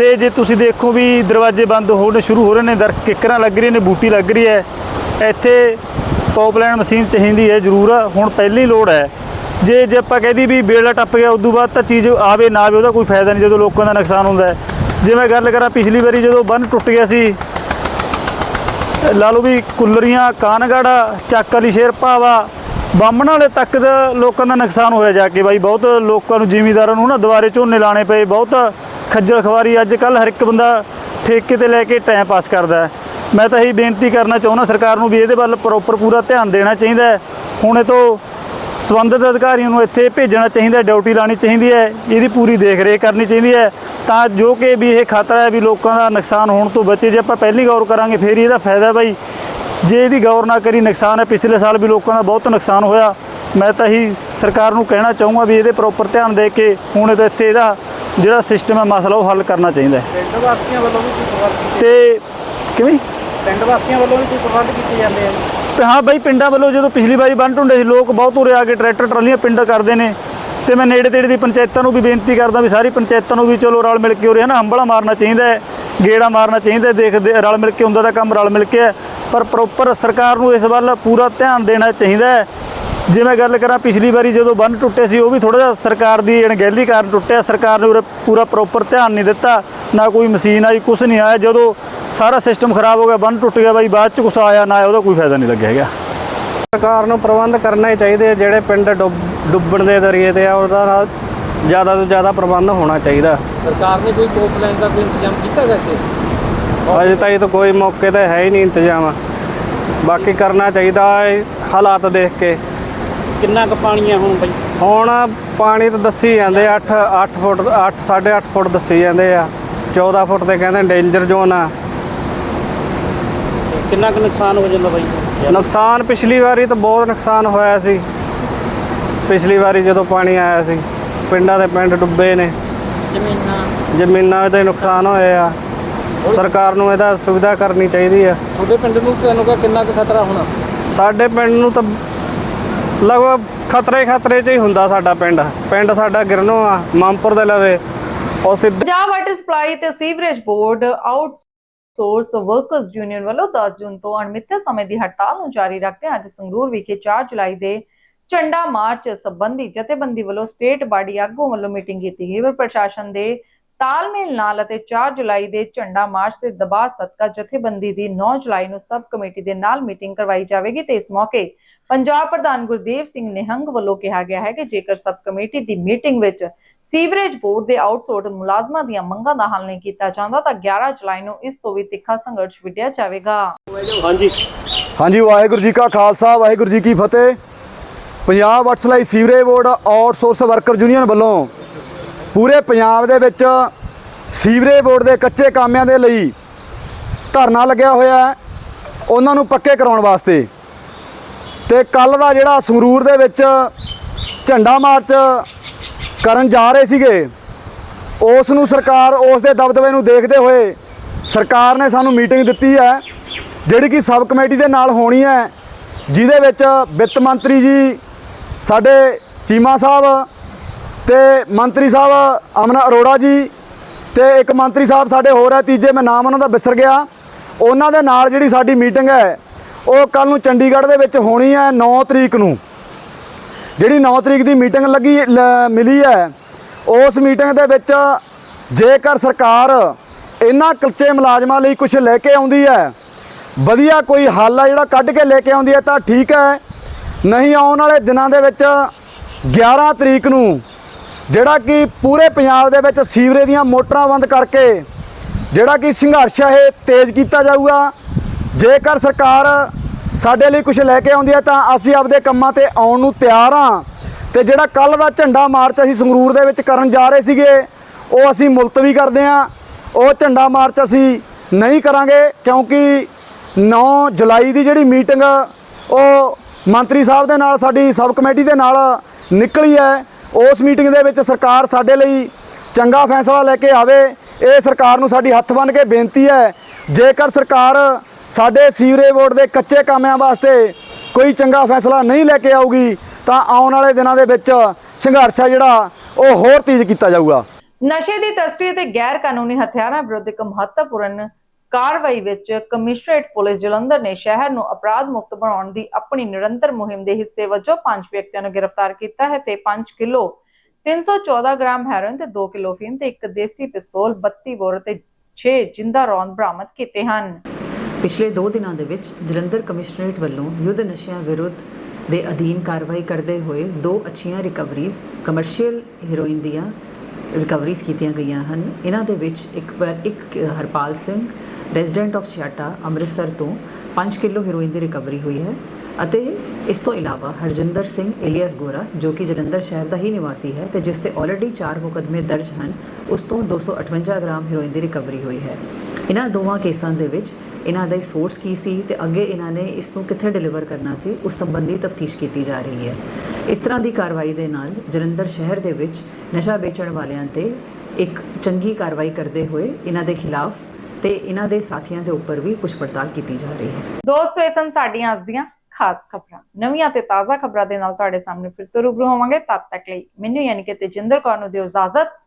L: ਤੇ ਜੇ ਤੁਸੀਂ ਦੇਖੋ ਵੀ ਦਰਵਾਜ਼ੇ ਬੰਦ ਹੋਣੇ ਸ਼ੁਰੂ ਹੋ ਰਹੇ ਨੇ ਦਰ ਕਿੱਕਰਾਂ ਲੱਗ ਰਹੀਆਂ ਨੇ, ਬੂਟੀ ਲੱਗ ਰਹੀ ਹੈ। ਇੱਥੇ ਪੌਪਲਾਈਨ ਮਸ਼ੀਨ ਚਾਹੀਦੀ ਹੈ ਜ਼ਰੂਰ, ਹੁਣ ਪਹਿਲੀ ਲੋੜ ਹੈ। ਜੇ ਜੇ ਆਪਾਂ ਕਹਦੀ ਵੀ ਬੇੜਾ ਟੱਪ ਗਿਆ, ਉਦੋਂ ਬਾਅਦ ਤਾਂ ਚੀਜ਼ ਆਵੇ ਨਾ ਆਵੇ, ਉਹਦਾ ਕੋਈ ਫਾਇਦਾ ਨਹੀਂ ਜਦੋਂ ਲੋਕਾਂ ਦਾ ਨੁਕਸਾਨ ਹੁੰਦਾ ਹੈ। ਜੇ ਮੈਂ ਗੱਲ ਕਰਾਂ ਪਿਛਲੀ ਵਾਰੀ ਜਦੋਂ ਬੰਨ ਟੁੱਟ ਗਿਆ ਸੀ, ਲਾ ਲਓ ਵੀ ਕੁੱਲਰੀਆਂ, ਕਾਨਗੜ ਚੱਕ ਵਾਲੀ ਸ਼ੇਰ, ਭਾਵਾ ਬਾਮਣ ਵਾਲੇ ਤੱਕ ਦਾ ਲੋਕਾਂ ਦਾ ਨੁਕਸਾਨ ਹੋਇਆ ਜਾ ਕੇ ਬਾਈ, ਬਹੁਤ ਲੋਕਾਂ ਨੂੰ ਜ਼ਿਮੀਦਾਰਾਂ ਨੂੰ ਨਾ ਦੁਬਾਰੇ ਝੋਨੇ ਲਾਣੇ ਪਏ, ਬਹੁਤ ਖੱਜਲ ਖਵਾਰੀ ਅੱਜ ਕੱਲ ਹਰ ਇੱਕ ਬੰਦਾ ਠੇਕੇ ਤੇ ਲੈ ਕੇ ਟਾਈਮ ਪਾਸ ਕਰਦਾ ਮੈਂ ਤਾਂ ਇਹੀ ਬੇਨਤੀ ਕਰਨਾ ਚਾਹੁੰਦਾ, ਸਰਕਾਰ ਨੂੰ ਵੀ ਇਹਦੇ ਵੱਲ ਪ੍ਰੋਪਰ ਪੂਰਾ ਧਿਆਨ ਦੇਣਾ ਚਾਹੀਦਾ ਹੈ। ਹੁਣ ਇਹ ਤੋਂ ਸੰਬੰਧਿਤ ਅਧਿਕਾਰੀਆਂ ਨੂੰ ਇੱਥੇ ਭੇਜਣਾ ਚਾਹੀਦਾ ਡਿਊਟੀ ਲਾਣੀ ਚਾਹੀਦੀ ਹੈ, ਇਹਦੀ ਪੂਰੀ ਦੇਖਰੇਖ ਕਰਨੀ ਚਾਹੀਦੀ ਹੈ ਤਾਂ ਜੋ ਕਿ ਵੀ ਇਹ ਖਤਰਾ ਹੈ ਵੀ ਲੋਕਾਂ ਦਾ ਨੁਕਸਾਨ ਹੋਣ ਤੋਂ ਬਚੇ। ਜੇ ਆਪਾਂ ਪਹਿਲੀ ਗੌਰ ਕਰਾਂਗੇ, ਫੇਰ ਹੀ ਇਹਦਾ ਫਾਇਦਾ ਬਾਈ। ਜੇ ਇਹਦੀ ਗੌਰ ਨਾ ਕਰੀ, ਨੁਕਸਾਨ ਹੈ। ਪਿਛਲੇ ਸਾਲ ਵੀ ਲੋਕਾਂ ਦਾ ਬਹੁਤ ਨੁਕਸਾਨ ਹੋਇਆ। ਮੈਂ ਤਾਂ ਹੀ ਸਰਕਾਰ ਨੂੰ ਕਹਿਣਾ ਚਾਹੂੰਗਾ ਵੀ ਇਹਦੇ ਪ੍ਰੋਪਰ ਧਿਆਨ ਦੇ ਕੇ ਹੁਣ ਇਹਦਾ ਇੱਥੇ ਇਹਦਾ ਜਿਹੜਾ ਸਿਸਟਮ ਹੈ ਮਸਲਾ ਉਹ ਹੱਲ ਕਰਨਾ ਚਾਹੀਦਾ ਹੈ।
F: ਪਿੰਡ ਵਾਸੀਆਂ ਵੱਲੋਂ ਵੀ ਕੋਈ ਪ੍ਰਬੰਧ
L: ਤੇ ਕਿਵੇਂ?
F: ਪਿੰਡ ਵਾਸੀਆਂ ਵੱਲੋਂ ਵੀ ਕੋਈ ਪ੍ਰਬੰਧ ਕੀਤੇ ਜਾਂਦੇ ਆ?
L: ਤੇ ਹਾਂ ਬਾਈ ਪਿੰਡਾਂ ਵੱਲੋਂ ਜਦੋਂ ਪਿਛਲੀ ਵਾਰੀ ਬੰਨ ਟੁੰਡੇ ਸੀ ਲੋਕ ਬਹੁਤ ਉਰੇ ਆ ਕੇ ਟਰੈਕਟਰ ਟਰਾਲੀਆਂ ਪਿੰਡ ਕਰਦੇ ਨੇ। ਤੇ ਮੈਂ ਨੇੜੇ ਤੇੜੇ ਦੀ ਪੰਚਾਇਤਾਂ ਨੂੰ ਵੀ ਬੇਨਤੀ ਕਰਦਾ ਵੀ ਸਾਰੀ ਪੰਚਾਇਤਾਂ ਨੂੰ ਵੀ ਚਲੋ ਰਲ ਮਿਲ ਕੇ ਉਰੇ ਨਾ ਹੰਬਲਾ ਮਾਰਨਾ ਚਾਹੀਦਾ ਹੈ ਗੇੜਾ ਮਾਰਨਾ ਚਾਹੀਦਾ ਦੇਖਦੇ ਰਲ ਮਿਲ ਕੇ ਹੁੰਦਾ ਦਾ ਕੰਮ ਰਲ ਮਿਲ ਕੇ ਹੈ। ਪਰ ਪ੍ਰੋਪਰ ਸਰਕਾਰ ਨੂੰ ਇਸ ਵੱਲ ਪੂਰਾ ਧਿਆਨ ਦੇਣਾ ਚਾਹੀਦਾ ਹੈ। ਜੇ ਮੈਂ ਗੱਲ ਕਰਾਂ ਪਿਛਲੀ ਵਾਰੀ ਜਦੋਂ ਬੰਨ ਟੁੱਟੇ ਸੀ ਉਹ ਵੀ ਥੋੜਾ ਜਿਹਾ ਸਰਕਾਰ ਦੀ ਅਣਗਹਿਲੀ ਕਾਰਨ ਟੁੱਟਿਆ। ਸਰਕਾਰ ਨੇ ਉਰੇ ਪੂਰਾ ਪ੍ਰੋਪਰ ਧਿਆਨ ਨਹੀਂ ਦਿੱਤਾ ਨਾ ਕੋਈ ਮਸ਼ੀਨ ਆਈ ਕੁਝ ਨਹੀਂ ਆਇਆ। ਜਦੋਂ ਸਾਰਾ ਸਿਸਟਮ ਖਰਾਬ ਹੋ ਗਿਆ ਬੰਨ ਟੁੱਟ ਗਿਆ ਬਾਈ ਬਾਅਦ ਚ ਕੁਛ ਆਇਆ ਨਾ ਆਇਆ ਉਹਦਾ ਕੋਈ ਫਾਇਦਾ ਨਹੀਂ ਲੱਗਿਆ ਹੈਗਾ।
F: ਸਰਕਾਰ ਨੂੰ ਪ੍ਰਬੰਧ ਕਰਨਾ ਹੀ ਚਾਹੀਦੇ ਆ, ਜਿਹੜੇ ਪਿੰਡ ਡੁੱਬ- ਡੁੱਬਣ ਦੇ ਦਰਿਏ ਤੇ ਆ ਉਹਦਾ ਨਾਲ
L: ਜ਼ਿਆਦਾ ਤੋਂ ਜ਼ਿਆਦਾ ਪ੍ਰਬੰਧ ਹੋਣਾ ਚਾਹੀਦਾ।
F: ਸਰਕਾਰ ਨੇ ਕੋਈ ਕੋਪ ਲਾਈਨ ਦਾ ਕੋਈ ਇੰਤਜ਼ਾਮ ਕੀਤਾ ਹੈ ਇੱਥੇ?
L: ਅਜੇ ਤਾਈਂ ਤਾਂ ਕੋਈ ਮੌਕੇ ਤੇ ਹੈ ਹੀ ਨਹੀਂ ਇੰਤਜ਼ਾਮ। ਬਾਕੀ ਕਰਨਾ ਚਾਹੀਦਾ ਹੈ ਹਾਲਾਤ ਦੇਖ ਕੇ।
F: ਕਿੰਨਾ ਕੁ ਪਾਣੀ ਹੈ ਹੁਣ ਬਈ?
L: ਹੁਣ ਪਾਣੀ ਤਾਂ ਦੱਸੀ ਜਾਂਦੇ 8 8 ਫੁੱਟ 8 8.5 ਫੁੱਟ ਦੱਸੀ ਜਾਂਦੇ ਆ। 14 ਫੁੱਟ ਤੇ ਕਹਿੰਦੇ ਡੇਂਜਰ ਜ਼ੋਨ ਆ।
F: ਕਿੰਨਾ ਕੁ ਨੁਕਸਾਨ ਹੋ ਜਾਂਦਾ ਬਈ?
L: ਨੁਕਸਾਨ ਪਿਛਲੀ ਵਾਰੀ ਤਾਂ ਬਹੁਤ ਨੁਕਸਾਨ ਹੋਇਆ ਸੀ। ਪਿਛਲੀ ਵਾਰੀ ਜਦੋਂ ਪਾਣੀ ਆਇਆ ਸੀ ਪਿੰਡਾਂ ਦੇ ਪਿੰਡ ਡੁੱਬੇ ਨੇ।
F: ਜ਼ਮੀਨਾਂ?
L: ਜ਼ਮੀਨਾਂ ਦੇ ਨੁਕਸਾਨ ਹੋਏ ਆ। ਸਰਕਾਰ ਨੂੰ ਇਹਦਾ ਸੁਵਿਧਾ ਕਰਨੀ ਚਾਹੀਦੀ ਆ।
F: ਤੁਹਾਡੇ ਪਿੰਡ ਨੂੰ ਤੁਹਾਨੂੰ ਕਿੰਨਾ ਕੁ ਖਤਰਾ ਹੋਣਾ?
L: ਸਾਡੇ ਪਿੰਡ ਨੂੰ ਤਾਂ ਲਗਭਗ ਖਤਰੇ ਖਤਰੇ 'ਚ ਹੀ ਹੁੰਦਾ ਸਾਡਾ ਪਿੰਡ। ਪਿੰਡ ਸਾਡਾ ਗਿਰਨੋਂ ਆ, ਮਾਮਪੁਰ ਦੇ ਲਵੇ। ਉਹ ਸਿੱਧ
A: ਪੰਜਾਬ ਵਾਟਰ ਸਪਲਾਈ ਤੇ sewerage board outsource workers union ਵੱਲੋਂ 10 ਜੂਨ ਤੋਂ ਅਣਮਿੱਥੇ ਸਮੇਂ ਦੀ ਹੜਤਾਲ ਨੂੰ ਜਾਰੀ ਰੱਖਦੇ ਅੱਜ ਸੰਗਰੂਰ ਵਿਖੇ 4 ਜੁਲਾਈ ਦੇ ਝੰਡਾ ਮਾਰਚ ਸੰਬੰਧੀ ਜਥੇਬੰਦੀ ਵੱਲੋਂ ਸਟੇਟ ਬਾਡੀ ਆਗੂ ਵੱਲੋਂ ਮੀਟਿੰਗ ਕੀਤੀ ਗਈ। ਪਰ ਪ੍ਰਸ਼ਾਸਨ ਦੇ ਤਾਲਮੇਲ ਨਾਲ ਅਤੇ 4 ਜੁਲਾਈ ਦੇ ਝੰਡਾ ਮਾਰਚ ਦੇ ਦਬਾਅ ਸਦਕਾ ਜਥੇਬੰਦੀ ਦੀ 9 ਜੁਲਾਈ ਨੂੰ ਸਬ ਕਮੇਟੀ ਦੇ ਨਾਲ ਮੀਟਿੰਗ ਕਰਵਾਈ ਜਾਵੇਗੀ ਤੇ ਇਸ ਮੌਕੇ ਪੰਜਾਬ ਪ੍ਰਧਾਨ ਗੁਰਦੇਵ ਸਿੰਘ ਨਿਹੰਗ ਵੱਲੋਂ ਕਿਹਾ ਗਿਆ ਹੈ ਕਿ ਜੇਕਰ ਸਬ ਕਮੇਟੀ ਦੀ ਮੀਟਿੰਗ ਵਿੱਚ ਸੀਵਰੇਜ ਬੋਰਡ ਦੇ ਆਊਟਸੋਰਸ ਮੁਲਾਜ਼ਮਾਂ ਦੀਆਂ ਮੰਗਾਂ ਦਾ ਹੱਲ ਨਹੀਂ ਕੀਤਾ ਜਾਂਦਾ ਤਾਂ 11 ਜੁਲਾਈ ਨੂੰ ਇਸ ਤੋਂ ਵੀ ਤਿੱਖਾ ਸੰਘਰਸ਼ ਵਿੱਢਿਆ ਜਾਵੇਗਾ।
M: ਹਾਂਜੀ। ਵਾਹਿਗੁਰੂ ਜੀ ਕਾ ਖਾਲਸਾ ਵਾਹਿਗੁਰੂ ਜੀ ਕੀ ਫਤਿਹ। Punjab water supply sewerage board outsource worker union ਵੱਲੋਂ ਪੂਰੇ ਪੰਜਾਬ ਦੇ ਵਿੱਚ ਸੀਵਰੇਜ ਬੋਰਡ ਦੇ ਕੱਚੇ ਕਾਮਿਆਂ ਦੇ ਲਈ ਧਰਨਾ ਲੱਗਿਆ ਹੋਇਆ ਹੈ। ਉਹਨਾਂ ਨੂੰ ਪੱਕੇ ਕਰਾਉਣ ਵਾਸਤੇ। ਤੇ ਕੱਲ ਦਾ ਜਿਹੜਾ ਸੰਗਰੂਰ ਦੇ ਵਿੱਚ ਝੰਡਾ ਮਾਰਚ ਕਰਨ ਜਾ ਰਹੇ ਸੀਗੇ, ਉਸ ਨੂੰ ਸਰਕਾਰ ਉਸ ਦੇ ਦਬਦਬੇ ਨੂੰ ਦੇਖਦੇ ਹੋਏ ਸਰਕਾਰ ਨੇ ਸਾਨੂੰ ਮੀਟਿੰਗ ਦਿੱਤੀ ਹੈ, ਜਿਹੜੀ ਕਿ ਸਬ ਕਮੇਟੀ ਦੇ ਨਾਲ ਹੋਣੀ ਹੈ, ਜਿਹਦੇ ਵਿੱਚ ਵਿੱਤ ਮੰਤਰੀ ਜੀ ਸਾਡੇ ਚੀਮਾ ਸਾਹਿਬ ਤੇ ਮੰਤਰੀ ਸਾਹਿਬ ਅਮਨ ਅਰੋੜਾ ਜੀ ਤੇ ਇੱਕ ਮੰਤਰੀ ਸਾਹਿਬ ਸਾਡੇ ਹੋਰ ਹੈ, ਤੀਜੇ ਮੈਂ ਨਾਮ ਉਹਨਾਂ ਦਾ ਵਿਸਰ ਗਿਆ। ਉਹਨਾਂ ਦੇ ਨਾਲ ਜਿਹੜੀ ਸਾਡੀ ਮੀਟਿੰਗ ਹੈ, ਉਹ ਕੱਲ ਨੂੰ ਚੰਡੀਗੜ੍ਹ ਦੇ ਵਿੱਚ ਹੋਣੀ ਹੈ 9 ਤਰੀਕ ਨੂੰ। ਜਿਹੜੀ 9 ਤਰੀਕ ਦੀ ਮੀਟਿੰਗ ਲੱਗੀ, ਲ- ਮਿਲੀ ਹੈ, ਉਸ ਮੀਟਿੰਗ ਦੇ ਵਿੱਚ ਜੇਕਰ ਸਰਕਾਰ ਇਹਨਾਂ ਕੱਚੇ ਮੁਲਾਜ਼ਮਾਂ ਲਈ ਕੁਝ ਲੈ ਕੇ ਆਉਂਦੀ ਹੈ, ਵਧੀਆ ਕੋਈ ਹੱਲ ਆ ਜਿਹੜਾ ਕੱਢ ਕੇ ਲੈ ਕੇ ਆਉਂਦੀ ਹੈ, ਤਾਂ ਠੀਕ ਹੈ। ਨਹੀਂ ਆਉਣ ਵਾਲੇ ਦਿਨਾਂ ਦੇ ਵਿੱਚ 11 ਤਰੀਕ ਨੂੰ ਜਿਹੜਾ ਕਿ ਪੂਰੇ ਪੰਜਾਬ ਦੇ ਵਿੱਚ ਸੀਵਰੇਜ ਦੀਆਂ ਮੋਟਰਾਂ ਬੰਦ ਕਰਕੇ ਜਿਹੜਾ ਕਿ ਸੰਘਰਸ਼ ਹੈ ਇਹ ਤੇਜ਼ ਕੀਤਾ ਜਾਊਗਾ। ਜੇਕਰ ਸਰਕਾਰ ਸਾਡੇ ਲਈ ਕੁਝ ਲੈ ਕੇ ਆਉਂਦੀ ਹੈ ਤਾਂ ਅਸੀਂ ਆਪਦੇ ਕੰਮਾਂ ਤੇ ਆਉਣ ਨੂੰ ਤਿਆਰ ਹਾਂ। ਤੇ ਜਿਹੜਾ ਕੱਲ ਦਾ ਝੰਡਾ ਮਾਰਚ ਅਸੀਂ ਸੰਗਰੂਰ ਦੇ ਵਿੱਚ ਕਰਨ ਜਾ ਰਹੇ ਸੀਗੇ, ਉਹ ਅਸੀਂ ਮੁਲਤਵੀ ਕਰਦੇ ਹਾਂ। ਉਹ ਝੰਡਾ ਮਾਰਚ ਅਸੀਂ ਨਹੀਂ ਕਰਾਂਗੇ ਕਿਉਂਕਿ 9 ਜੁਲਾਈ ਦੀ ਜਿਹੜੀ ਮੀਟਿੰਗ, ਉਹ ਮੰਤਰੀ ਸਾਹਿਬ ਦੇ ਨਾਲ, ਸਾਡੀ ਸਬ ਕਮੇਟੀ ਦੇ ਨਾਲ ਨਿਕਲੀ ਹੈ। ਉਸ ਮੀਟਿੰਗ ਦੇ ਵਿੱਚ ਸਰਕਾਰ ਸਾਡੇ ਲਈ ਚੰਗਾ ਫੈਸਲਾ ਲੈ ਕੇ ਆਵੇ, ਇਹ ਸਰਕਾਰ ਨੂੰ ਸਾਡੀ ਹੱਥ ਬੰਨ੍ਹ ਕੇ ਬੇਨਤੀ ਹੈ, ਜੇਕਰ ਸਰਕਾਰ ਸਾਡੇ ਸੀਵਰੇਜ ਬੋਰਡ ਦੇ ਕੱਚੇ ਕਾਮਿਆਂ ਵਾਸਤੇ ਕੋਈ ਚੰਗਾ ਫੈਸਲਾ ਨਹੀਂ ਲੈ ਕੇ ਆਊਗੀ, ਤਾਂ ਆਉਣ ਵਾਲੇ ਦਿਨਾਂ ਦੇ ਵਿੱਚ ਸੰਘਰਸ਼ ਹੈ ਜਿਹੜਾ, ਉਹ ਹੋਰ ਤੇਜ਼ ਕੀਤਾ ਜਾਊਗਾ।
A: ਨਸ਼ੇ ਦੀ ਤਸਕਰੀ ਤੇ ਗੈਰ ਕਾਨੂੰਨੀ ਹਥਿਆਰਾਂ ਵਿਰੁੱਧ ਇੱਕ ਮਹੱਤਵਪੂਰਨ ਕਾਰਵਾਈ ਵਿੱਚ ਕਮਿਸ਼ਨਰੇਟ ਪੁਲਿਸ ਜਲੰਧਰ ਨੇ ਸ਼ਹਿਰ ਨੂੰ ਅਪਰਾਧ ਮੁਕਤ ਬਣਾਉਣ ਦੀ ਆਪਣੀ ਨਿਰੰਤਰ ਮੁਹਿੰਮ ਦੇ ਹਿੱਸੇ ਵਜੋਂ ਪੰਜ ਵਿਅਕਤੀਆਂ ਨੂੰ ਗ੍ਰਿਫਤਾਰ ਕੀਤਾ ਹੈ ਤੇ 5 ਕਿਲੋ 314 ਗ੍ਰਾਮ ਹੈਰੋਇਨ ਤੇ 2 ਕਿਲੋ ਫੀਮ ਤੇ ਇੱਕ ਦੇਸੀ ਪਿਸਤੌਲ 32 ਬੋਰ ਤੇ 6 ਜਿੰਦਾ ਰੌਂਦ ਬਰਾਮਦ ਕੀਤੇ ਹਨ।
N: ਪਿਛਲੇ 2 ਦਿਨਾਂ ਦੇ ਵਿੱਚ ਜਲੰਧਰ ਕਮਿਸ਼ਨਰੇਟ ਵੱਲੋਂ ਯੁੱਧ ਨਸ਼ਿਆਂ ਵਿਰੁੱਧ ਦੇ ਅਧੀਨ ਕਾਰਵਾਈ ਕਰਦੇ ਹੋਏ ਦੋ ਅੱਛੀਆਂ ਰਿਕਵਰੀਜ਼ ਕਮਰਸ਼ੀਅਲ ਹੈਰੋਇਨ ਦੀਆਂ ਰਿਕਵਰੀਜ਼ ਕੀਤੀਆਂ ਗਈਆਂ ਹਨ। ਇਹਨਾਂ ਦੇ ਵਿੱਚ ਇੱਕ ਵਾਰ ਇੱਕ ਹਰਪਾਲ ਸਿੰਘ ਰੈਜ਼ੀਡੈਂਟ ਆਫ ਛਿਆਟਾ ਅੰਮ੍ਰਿਤਸਰ ਤੋਂ 5 ਕਿਲੋ ਹੈਰੋਇਨ ਦੀ ਰਿਕਵਰੀ ਹੋਈ ਹੈ ਅਤੇ ਇਸ ਤੋਂ ਇਲਾਵਾ ਹਰਜਿੰਦਰ ਸਿੰਘ ਏਲੀਅਸ ਗੋਰਾ, ਜੋ ਕਿ ਜਲੰਧਰ ਸ਼ਹਿਰ ਦਾ ਹੀ ਨਿਵਾਸੀ ਹੈ ਤੇ ਜਿਸ ਤੇ ਆਲਰੇਡੀ 4 ਮੁਕਦਮੇ ਦਰਜ ਹਨ, ਉਸ ਤੋਂ 258 ਗ੍ਰਾਮ ਹੈਰੋਇਨ ਦੀ ਰਿਕਵਰੀ ਹੋਈ ਹੈ। ਇਹਨਾਂ ਦੋਵਾਂ ਕੇਸਾਂ ਦੇ ਵਿੱਚ ਇਹਨਾਂ ਦਾ ਸੋਰਸ ਕੀ ਸੀ ਤੇ ਅੱਗੇ ਇਹਨਾਂ ਨੇ ਇਸ ਨੂੰ ਕਿੱਥੇ ਡਿਲੀਵਰ ਕਰਨਾ ਸੀ, ਉਸ ਸੰਬੰਧੀ ਤਫਤੀਸ਼ ਕੀਤੀ ਜਾ ਰਹੀ ਹੈ। ਇਸ ਤਰ੍ਹਾਂ ਦੀ ਕਾਰਵਾਈ ਦੇ ਨਾਲ ਜਲੰਧਰ ਸ਼ਹਿਰ ਦੇ ਵਿੱਚ ਨਸ਼ਾ ਵੇਚਣ ਵਾਲਿਆਂ ਤੇ ਇੱਕ ਚੰਗੀ ਕਾਰਵਾਈ ਕਰਦੇ ਹੋਏ ਇਹਨਾਂ ਦੇ ਖਿਲਾਫ ਤੇ ਇਹਨਾਂ ਦੇ ਸਾਥੀਆਂ ਦੇ ਉੱਪਰ ਵੀ ਪੁੱਛ ਪੜਤਾਲ ਕੀਤੀ ਜਾ ਰਹੀ ਹੈ।
A: ਦੋਸਤੋ ਇਹ ਸਨ ਸਾਡੀਆਂ ਅੱਜ ਦੀਆਂ ਖਾਸ ਖਬਰਾਂ। ਨਵੀਆਂ ਤੇ ਤਾਜ਼ਾ ਖਬਰਾਂ ਦੇ ਨਾਲ ਤੁਹਾਡੇ ਸਾਹਮਣੇ ਫਿਰ ਤੋਂ ਰੂਬਰੂ ਹੋਵਾਂਗੇ। ਤਦ ਤੱਕ ਲਈ ਮੈਨੂੰ ਯਾਨੀ ਕਿ ਤੇਜਿੰਦਰ ਕੌਰ ਨੂੰ ਦਿਓ ਇਜਾਜ਼ਤ।